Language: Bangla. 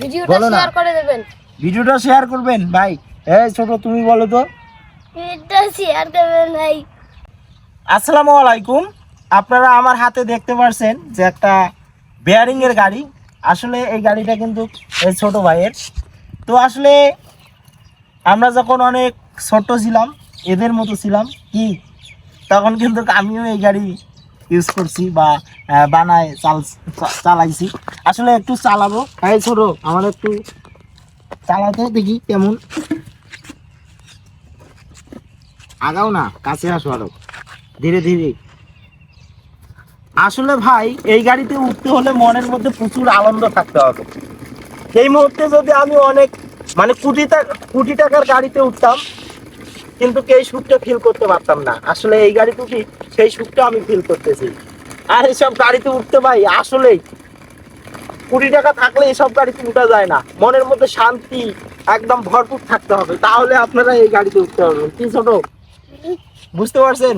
ভিডিওটা বলো না। শেয়ার করে দেবেন। ভিডিওটা শেয়ার করবেন ভাই। এই ছোট তুমি বলো তো। ভিডিওটা শেয়ার করবেন ভাই। আসসালামু আলাইকুম। আপনারা আমার হাতে দেখতে পাচ্ছেন যে একটা বেয়ারিং এর গাড়ি। আসলে এই গাড়িটা কিন্তু এই ছোট ভাইয়ের। তো আসলে আমরা যখন অনেক ছোট ছিলাম এদের মতো ছিলাম কি? তখন কিন্তু আমিও এই গাড়ি ইউজ করছি বা বানায়, চাল চালাইছি। আসলে একটু চালাবো। এই ছোট, আমার একটু চালাতে দেখি কেমন। আগাও না, কাছে আসো আরও। ধীরে ধীরে। আসলে ভাই, এই গাড়িতে উঠতে হলে মনের মধ্যে প্রচুর আনন্দ থাকতে হবে। সেই মুহূর্তে যদি আমি অনেক মানে কোটি টাকা কোটি টাকার গাড়িতে উঠতাম কিন্তু এই সুখটা ফিল করতে পারতাম না। আসলে এই গাড়িতে উঠি সেই সুখটা আমি ফিল করতেছি। আর এইসব গাড়িতে উঠতে পাই আসলেই কুড়ি টাকা থাকলে এসব গাড়িতে উঠা যায় না। মনের মধ্যে শান্তি একদম ভরপুর থাকতে হবে। তাহলে আপনারা এই গাড়িতে উঠতে পারবেন। কি ছোট? বুঝতে পারছেন?